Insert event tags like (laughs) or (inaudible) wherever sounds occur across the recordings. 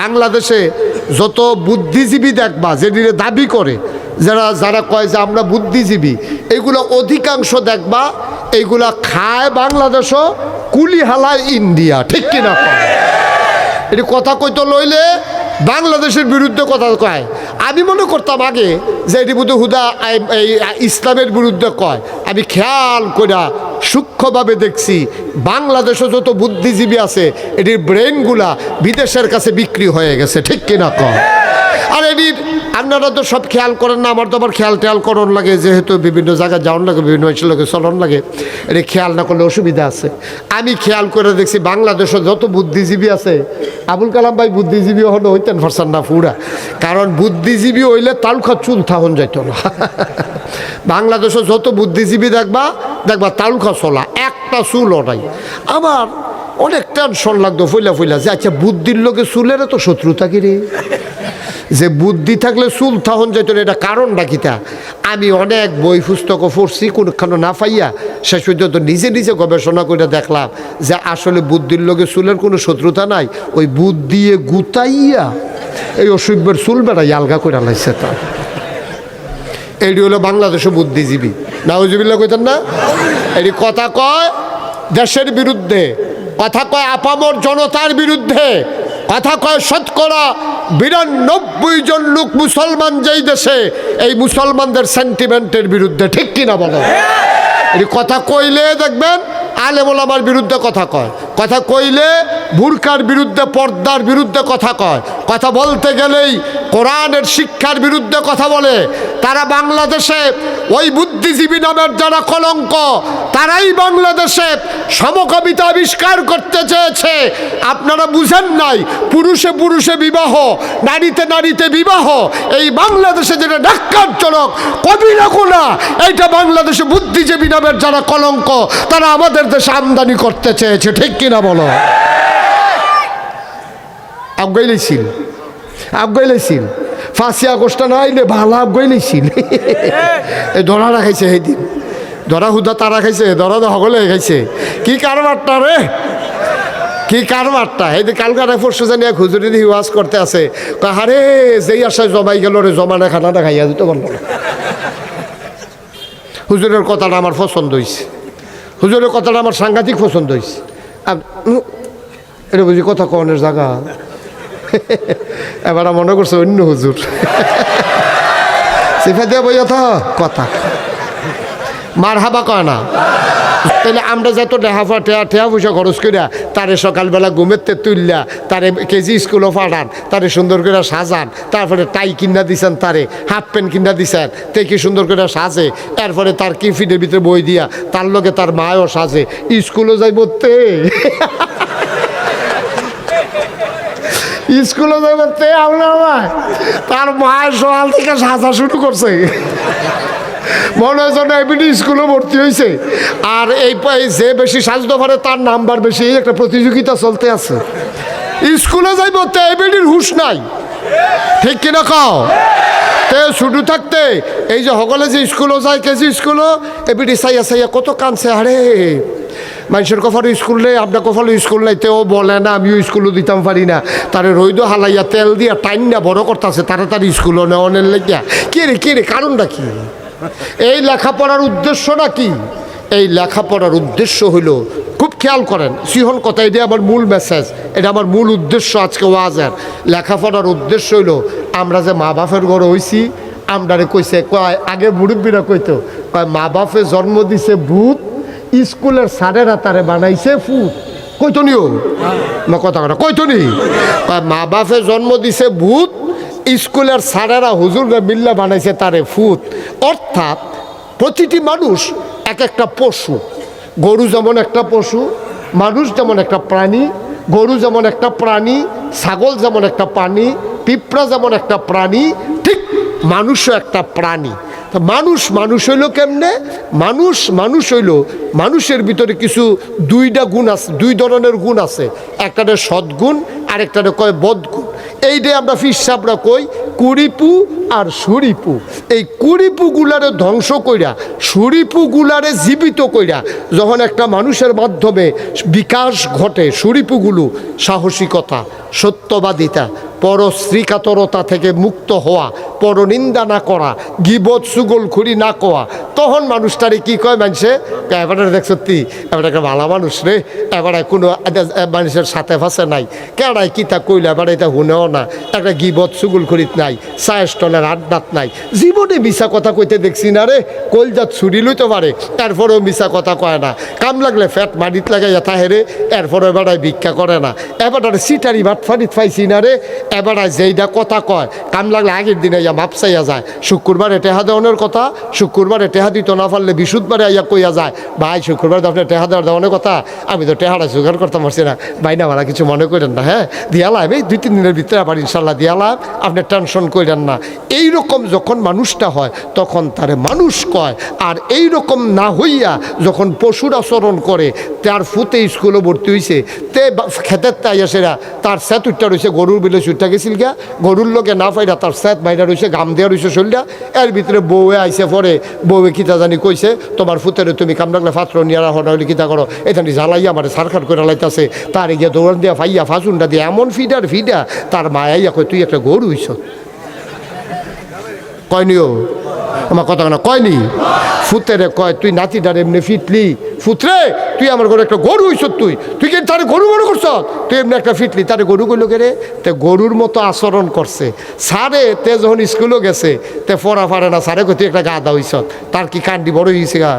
বাংলাদেশে যত বুদ্ধিজীবী দেখবা যেটির দাবি করে, যারা যারা কয় যে আমরা বুদ্ধিজীবী, এগুলো অধিকাংশ দেখবা এইগুলা খায় বাংলাদেশও কুলি হালায় ইন্ডিয়া, ঠিক কিনা এটি কথা কইতো লইলে বাংলাদেশের বিরুদ্ধে কথা কয়। আমি মনে করতাম আগে যে এটি বুধ হুদা এই, ইসলামের বিরুদ্ধে কয়। আমি খেয়াল কইরা সূক্ষ্মভাবে দেখছি বাংলাদেশে যত বুদ্ধিজীবী আছে, এটির ব্রেনগুলা বিদেশের কাছে বিক্রি হয়ে গেছে, ঠিক কিনা কয় আর এটির আপনারা তো সব খেয়াল করেন না, আমার তো আবার খেয়াল টেয়াল করণ লাগে, যেহেতু বিভিন্ন জায়গায় যাওয়ার লাগে, বিভিন্ন মানুষের লোকে চলন লাগে, এটি খেয়াল না করলে অসুবিধা আছে। আমি খেয়াল করে দেখছি বাংলাদেশে যত বুদ্ধিজীবী আছে, আবুল কালাম ভাই বুদ্ধিজীবী হলো হইতেন ফারসান না পুরা কারণ বুদ্ধিজীবী হইলে তালুখা চুল থাহন যাইত না। (laughs) বাংলাদেশে যত বুদ্ধিজীবী দেখবা দেখবা তালুখা চলা, একটা চুলও নাই আমার অনেক টেনশন লাগতো, ফুইলা ফুইলা, যে আচ্ছা বুদ্ধির লোকে চুলের তো শত্রুতা কি রে? যে বুদ্ধি থাকলে চুল থাহন যেত এটা কারণটা কিতা আমি অনেক বই পুস্তকও পড়ছি, কোনখানে না পাইয়া, শেষ পর্যন্ত নিজে নিজে গবেষণা করে দেখলাম যে আসলে বুদ্ধির লোকে চুলের কোনো শত্রুতা নাই, ওই বুদ্ধিয়ে গুতাইয়া এই অসুখের চুল বেড়াই আলগা করে লাইছে তার এইটি হলো বাংলাদেশে বুদ্ধিজীবী। নাউজিবিল্লা কইতেন না? এটি কথা কয় দেশের বিরুদ্ধে, কথা কয় আপামর জনতার বিরুদ্ধে, কথা কয় শতকরা বিরানব্বই জন লোক মুসলমান যেই দেশে, এই মুসলমানদের সেন্টিমেন্টের বিরুদ্ধে, ঠিক কিনা বলো? এটি কথা কইলে দেখবেন, আলেমোলামার বিরুদ্ধে কথা কয়। কথা কইলে বুরকার বিরুদ্ধে, পর্দার বিরুদ্ধে কথা কয়। কথা বলতে গেলেই কোরআনের শিক্ষার বিরুদ্ধে কথা বলে। তারা বাংলাদেশে ওই বুদ্ধিজীবী নামের যারা কলঙ্ক, তারাই বাংলাদেশে সমকবিতা আবিষ্কার করতে চেয়েছে। আপনারা বুঝেন নাই, পুরুষে পুরুষে বিবাহ, নারীতে নারীতে বিবাহ। এই বাংলাদেশে যেটা ডাক্তারজনক কবিরা গুণা এইটা বাংলাদেশে বুদ্ধিজীবী নামের যারা কলঙ্ক, তারা আমাদের দেশে আমদানি করতে চেয়েছে, ঠিক কিনা বলো? আবগাইলেছিল আবগাইলেছিল ফাঁসি আগস্টটা না আইলে ভালো আবগাইলেছিল এই ধরা রাখাইছে সেইদিন। ধরা হুদা তারা খাইছে, ধরা তো সকলে খাইছে। কি কারবারটা রে? কি কারবারটা? এই যে কালকাটা পরশু জানি এক হুজুরি দিয়ে ওয়াজ করতে আছে। আরে যেই আশায় জমাই গেল রে, জমানা খানাটা খাইয়া দিতে পারল না। হুজুরের কথাটা আমার পছন্দ হয়েছে হুজুরের কথাটা আমার সাংঘাতিক পছন্দ হয়েছে এটা বুঝি কথা কনের জায়গা। এবার মনে করছে অন্য হুজুর। সিফা দিয়ে বইয়া কথা। মার হাবা কয় না। তাহলে আমরা যত দেহা টেয়া ঠেয়া পয়সা খরচ করিয়া তারে সকালবেলা ঘুমেতে তুললা তারে কেজি স্কুলও পাঠান তারে সুন্দর করে সাজান, তারপরে টাই কিনা দিছেন তারে, হাফ প্যান্ট কিনা দিছেন, তে কি সুন্দর করে সাজে, এরপরে তার কিফিনের ভিতরে বই দিয়া, তার লগে তার মায়ও সাজে, স্কুলও যাই তে। স্কুলে যাইব তে আপনার তার মায়ের সকাল থেকে সাজা শুরু করছে। মনে হয় যেন এমনি স্কুলে ভর্তি হয়েছে আর এই যে বেশি সাজতে পারে, তার নাম্বার বেশি, এই একটা প্রতিযোগিতা চলতে আছে। স্কুলে যাইব তে এমনির হুশ নাই। ঠিক কিনা খাও তে শুধু থাকতে, এই যে সকলে যে স্কুলও যায় কেজি স্কুলও এবিডি চাইয়া চাইয়া কত কানছে, আরে। মানুষের কফারও স্কুল নেই, আপনার কফারও স্কুল নাই, তেও বলে না, আমিও স্কুলও দিতাম পারি না। তারে রইদ হালাইয়া তেল দিয়া টাইম না বড় করতেছে, তাড়াতাড়ি স্কুলও নেওয়ানের লেগিয়া। কে রে কে রে, কারণটা কি? এই লেখাপড়ার উদ্দেশ্যটা কি? এই লেখাপড়ার উদ্দেশ্য হইল খুব খেয়াল করেন সিহন কথা এটা আমার মূল মেসেজ এটা আমার মূল উদ্দেশ্য আজকে ওয়াজের। লেখাপড়ার উদ্দেশ্য হইল আমরা যে মা বাপের ঘরে হইছি আমরারে কইছে কয় আগে মুরব্বীরা কইতো কয় মা বাপে জন্ম দিছে ভূত স্কুলের স্যারেরা তারে বানাইছে ফুট। কইতো নিও? না কথা কথা কইতো নি? কয় মা বাপে জন্ম দিছে ভূত স্কুলের স্যারেরা হুজুররা মিল্লা বানাইছে তারে ফুত। অর্থাৎ প্রতিটি মানুষ এক একটা পশু। গরু যেমন একটা পশু, মানুষ যেমন একটা প্রাণী, গরু যেমন একটা প্রাণী, ছাগল যেমন একটা প্রাণী, পিঁপড়া যেমন একটা প্রাণী, ঠিক মানুষও একটা প্রাণী। তা মানুষ মানুষ হইল কেমনে? মানুষ মানুষ হইল, মানুষের ভিতরে কিছু দুইটা গুণ আছে, দুই ধরনের গুণ আছে। একটাতে সদ্গুণ আর একটাতে কয় বদগুণ। এইটাই আমরা ফিস সাপরা কই? কুড়িপু আর সুরিপু। এই কুড়িপু গুলারে ধ্বংস কইরা, সুরিপু গুলারে জীবিত কইরা যখন একটা মানুষের মাধ্যমে বিকাশ ঘটে সুরিপুগুলো সাহসিকতা, সত্যবাদিতা পরশ্রীকাতরতা থেকে মুক্ত হওয়া পরনিন্দা না করা, গিবত সুগল খুরি না কোয়া। তখন মানুষটারে কি কয় মানুষে এবারে দেখ সত্যি, এবার একটা ভালো মানুষ রে। এবারে কোনো মানুষের সাথে ফাঁসে নাই। কেড়াই কি তা কইলে, এবার এটা শুনেও না। একটা গিবত সুগুল খুরিত নাই, চায়ের স্টলের আড্ডাত নাই। জীবনে মিশা কথা কইতে দেখছি না রে। কলজাত ছুরি লইতে পারে, এরপরেও মিশা কথা কয় না। কাম লাগলে ফ্যাট মাটিত লাগাইয়া তাহেরে এরপরে এবারে ভিক্ষা করে না। এবারে সিটারি ভাত ফাটিত পাইছি না রে। এবারে যেইটা কথা কয়, কাম লাগলে আগের দিনে ইয়া মাপসাইয়া যায়। শুক্রবারে টেহা দেওয়ানোর কথা, শুক্রবারে টেহা দিত না পারলে বিশুদ্ধবারে ইয়া কইয়া যায়। ভাই, শুক্রবার তো টেহা দেওয়ার দেওয়ানোর কথা, আমি তো টেহাটা জোগাড় করতে পারছি না। ভাই, না ভাড়া কিছু মনে করেন না হ্যাঁ? দিয়ালাম এই দুই, তিন দিনের ভিতরে আবার ইনশাল্লাহ দিয়ালাম আপনি টেনশন করেন না। এই রকম যখন মানুষটা হয়, তখন তারে মানুষ কয়। আর এই রকম না হইয়া যখন পশুর আচরণ করে, তার ফুতে স্কুলে ভর্তি হয়েছে তে খেতের তাই সেরা তার স্যাত উঠটা রয়েছে গরুর বিলে চুটটা গেছিল গা গরুর লোকে না পাইরা তার স্যাত বাইরা রয়েছে গাম দেওয়া রয়েছে শরীরটা, এর ভিতরে বউয়ে আইসে পরে, বউয়ে কিতা জানি কইছে, তোমার ফুতেরে তুমি কাম রাখলে পাত্র নিয়ে রাখো, নাহলে কিতা করো? এখানে জ্বালাইয়া আমার সারখার করে লাইতাছে। তার গিয়ে দৌড়ান দিয়া ফাইয়া ফাঁসুনটা দিয়ে এমন ফিডার, ফিডা, তার মায়াইয়া কই তুই একটা গরু হইছ? কয়নিও আমার কথা না কয়নি? ফুতেরে কয়, তুই নাতিটার এমনি ফিটলি ফুতরে, তুই আমার ঘরে একটা গরু হইছ তুই। তুই কি তারে গরু মনে করছ তুই এমনি একটা ফিটলি তারে গরু কইলো কে রে? তে গরুর মতো আচরণ করছে। সারে, তে যখন স্কুলও গেছে, তে পড়া পারে না। সারে তুই একটা গাদা হইছ তার কি কান্ডি বড় হয়েছে গা?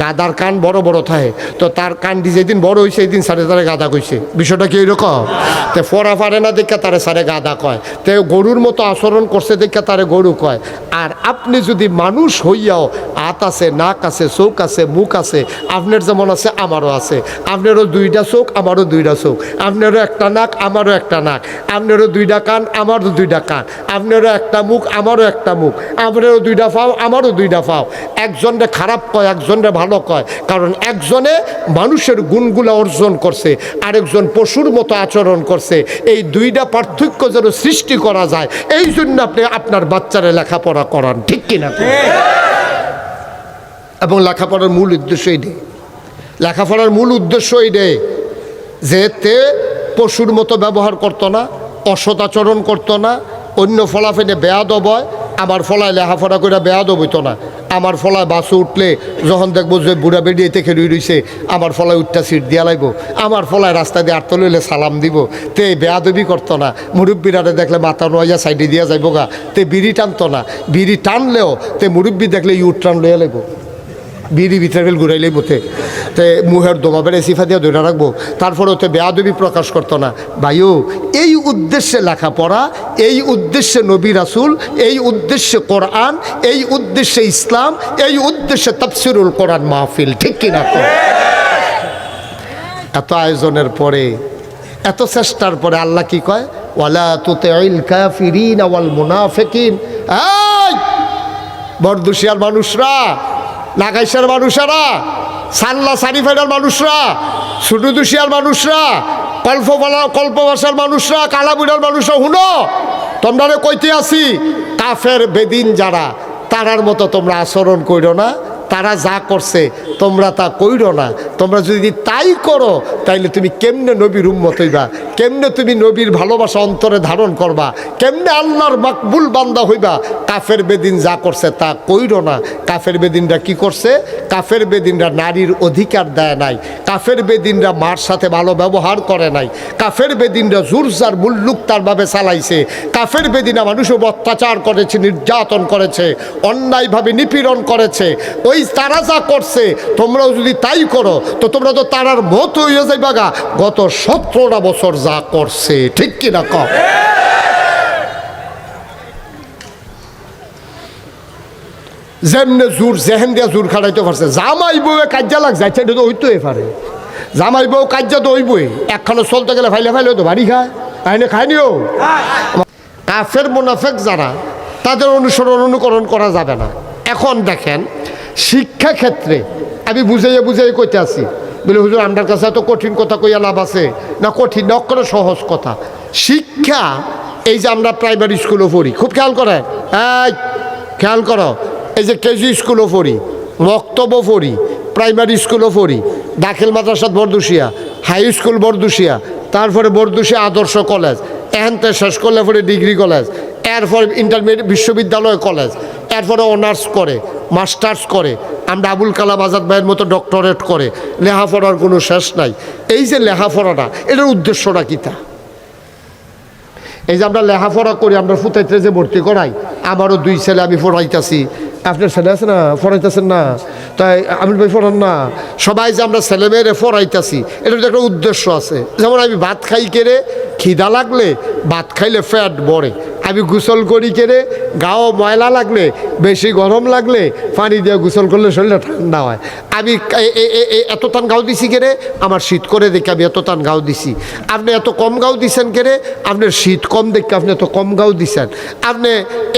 গাদার কান বড় বড় থাকে তো তার কান্ডি যেদিন বড় হয়েছে এই দিন সারে তারে গাদা কইছে। বিষয়টা কি এরকম তে পড়া পারে না দেখা তারে সারে গাদা কয়। তে গরুর মতো আচরণ করছে দেখা তারে গরু কয়। আর আপনি যদি মানুষ হইয়াও হাত আছে, নাক আছে, চোখ আছে, মুখ আছে, আপনার যেমন আছে, আমারও আছে। আপনারও দুইটা চোখ, আমারও দুইটা চোখ। আপনারও একটা নাক, আমারও একটা নাক। আপনারও দুইটা কান, আমারও দুইটা কান। আপনারও একটা মুখ, আমারও একটা মুখ। আপনারও দুইটা ফাও, আমারও দুইটা ফাও। একজনরে খারাপ কয়, একজনরে ভালো কয়। কারণ একজনে মানুষের গুণগুলা অর্জন করছে, আরেকজন পশুর মতো আচরণ করছে। এই দুইটা পার্থক্য যেন সৃষ্টি করা যায় এই জন্য আপনি আপনার বাচ্চারা লেখাপড়া করান। ঠিক কিনা এবং লেখাপড়ার মূল উদ্দেশ্য এটাই। লেখাপড়ার মূল উদ্দেশ্য এটাই যে তে পশুর মতো ব্যবহার করতো না অসদাচরণ করতো না অন্য ফলাফেলে বেয়াদব হয় আমার ফলায় লেখাপড়া করে বেয়াদব হইতো না। আমার ফলায় বাসে উঠলে যখন দেখব যে বুড়া বেরিয়ে থেকে রুই রইছে, আমার ফলায় উঠটা সিট দিয়া লাগব আমার ফলায় রাস্তা দিয়ে আটতে লইলে সালাম দিব। তে বেয়া বেয়াদবি করতো না। মুরব্বীরারে দেখলে মাথা নোয়া সাইডে দিয়া যাইব গা। তে বিড়ি টানতো না। বিড়ি টানলেও তে মুরব্বী দেখলে ইউট টান লইয়া লাগবো বিড়ি ভিতরে ঘুরাইলেই মতে তে মুহের দমা বেড়ে সিফা দিয়ে ধরে রাখব তারপরে ওতে বেয়াদবি প্রকাশ করতো না। ভাইও, এই উদ্দেশ্যে লেখাপড়া এই উদ্দেশ্যে নবী রাসুল এই উদ্দেশ্যে কোরআন এই উদ্দেশ্যে ইসলাম এই উদ্দেশ্যে তফসিরুল কোরআন মাহফিল। ঠিক কিনা? এত আয়োজনের পরে, এত চেষ্টার পরে আল্লাহ কি কয়? ওয়ালা তুতে কাফিরিন ওয়াল মুনাফিকিন। বরদুশিয়ার মানুষরা নাগাইশার মানুষেরা, সাল্লা সারিফাইডার মানুষরা সুটুদুশিয়ার মানুষরা, কল্পবালা কল্পবাসার মানুষরা কালাবুড়ার মানুষরা হুনো তোমরা কইতে আসি, কাফের বেদিন যারা, তারার মতো তোমরা আচরণ করো না। তারা যা করছে, তোমরা তা কইরো না। তোমরা যদি তাই করো, তাইলে তুমি কেমনে নবীর উম্মত হইবা? কেমনে তুমি নবীর ভালোবাসা অন্তরে ধারণ করবা? কেমনে আল্লাহর মাকবুল বান্দা হইবা? কাফের বেদিন যা করছে তা কইরো না। কাফের বেদিনরা কি করছে? কাফের বেদিনরা নারীর অধিকার দেয় নাই। কাফের বেদিনরা মার সাথে ভালো ব্যবহার করে নাই। কাফের বেদিনরা জুরজার মুল্লুক তারভাবে চালাইছে। কাফের বেদিনা মানুষ অত্যাচার করেছে, নির্যাতন করেছে, অন্যায়ভাবে নিপীড়ন করেছে। ওই তারা যা করছে, তোমরাও যদি তাই করো, তো তোমরা তো তারার মত হয়ে যাইবা গা। গত সতেরোটা বছর যা করছে, ঠিক কিনা কম যেমনে জোর জেহেন দিয়া জোর খাড়াইতে পারছে। জামাই বউয়ে কাজ্যা যাচ্ছে এটা তো হইতেই পারে জামাই বউ কাজ্যা তো হইবই। একখানে চলতে গেলে ফাইলে ফাইলে তো বাড়ি খায়। আইনে খায়নিও কাফের মুনাফেক যারা, তাদের অনুসরণ, অনুকরণ করা যাবে না। এখন দেখেন শিক্ষা ক্ষেত্রে আমি বুঝাইয়া বুঝাই কইতে আছি, বলে, হুজুর আমার কাছে এত কঠিন কথা কইয়া লাভ আছে। না, কঠিন না, অক্ষরে সহজ কথা। শিক্ষা, এই যে আমরা প্রাইমারি স্কুলও পড়ি, খুব খেয়াল করে? এই, খেয়াল করো, এই যে কেজি স্কুলও পড়ি মক্তব্য পড়ি, প্রাইমারি স্কুলও পড়ি, দাখিল মাদ্রাসাত বরদুশিয়া, হাই স্কুল বরদুশিয়া, তারপরে বরদুশিয়া আদর্শ কলেজ, এহেনতে শেষ করলে পরে ডিগ্রি কলেজ এরপর ইন্টারমিডিয়েট বিশ্ববিদ্যালয় কলেজ এরপরে অনার্স করে মাস্টার্স করে, আমরা আবুল কালাম আজাদ ভাইয়ের মতো ডক্টরেট করে, লেখাপড়ার কোনো শেষ নাই। এই যে লেখাপড়াটা, এটার উদ্দেশ্যটা কী তা? এই যে আমরা লেখাপড়া করি, আমরা ফুতাইতে যে ভর্তি করাই, আমারও দুই ছেলে আমি পড়াইতেছি। আপনার ছেলে আছে না? পড়াইতেছেন না? তাই আমি ভাই পড়ান না? সবাই যে আমরা ছেলে মেয়েরে পড়াইতেছি, এটার একটা উদ্দেশ্য আছে। যেমন আমি ভাত খাই কেড়ে, খিদা লাগলে ভাত খাইলে ফ্যাট বড়ে আমি গোসল করি কেড়ে গাও ময়লা লাগলে, বেশি গরম লাগলে, পানি দিয়ে গোসল করলে শরীরটা ঠান্ডা হয়। আমি এত তান গাও দিছি কেড়ে আমার শীত করে দেখে আমি এত তান গাও দিছি। আপনি এত কম গাও দিছেন কেড়ে আপনার শীত কম দেখে আপনি এত কম গাও দিছেন। আপনি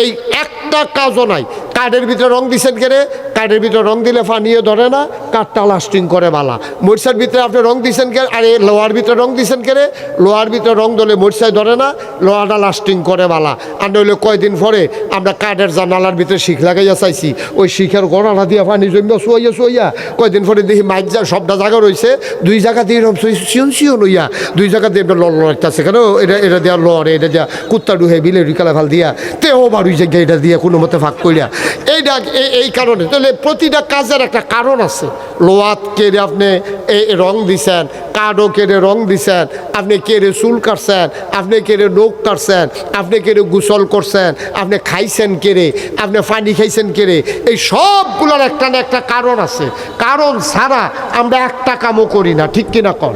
এই একটা কাজও নাই কার্ডের ভিতরে রং দিছেন কেড়ে কাঠের ভিতরে রং দিলে পানিও ধরে না, কাঠটা লাস্টিং করে বালা। মরিচার ভিতরে আপনি রং দিছেন কে? আর এই লোহার ভিতরে রং দিছেন কেড়ে লোহার ভিতরে রং দিলে মরিচায় ধরে না, লোহাটা লাস্টিং করে বালা। আর নইলে কয়দিন পরে আমরা কাঠের জানালার ভিতরে শিখ লাগাইয়া চাইছি। ওই শিখের গড়াটা দিয়া পানি জমিয়া শুয়াইয়া শুয়াইয়া কয়দিন পরে দেখি মাইক যা সবটা জায়গা রয়েছে দুই জায়গা দিয়ে এরকম সিয়ন হইয়া দুই জায়গা দিয়ে একটা লড় লড়াইতেছে কেন? এটা এটা দেওয়া লড়ে এটা দেওয়া কুত্তা ডুহে বিলে রিকালা ভালো দিয়া। তেও বাড়ি জায়গা এটা দিয়ে কোনো মতে ভাগ করিয়া এইটা এই- এই কারণে। তাহলে প্রতিটা কাজের একটা কারণ আছে। লোয়াত কেড়ে আপনি রং দিছেন, কাঠও কেড়ে রং দিছেন, আপনি কেড়ে চুল কাটছেন, আপনি কেড়ে নখ কাটছেন, আপনি কেড়ে গোসল করছেন, আপনি খাইছেন কেড়ে, আপনি পানি খাইছেন কেড়ে, এই সবগুলোর একটা না একটা কারণ আছে। কারণ ছাড়া আমরা একটা কামও করি না, ঠিক কিনা কর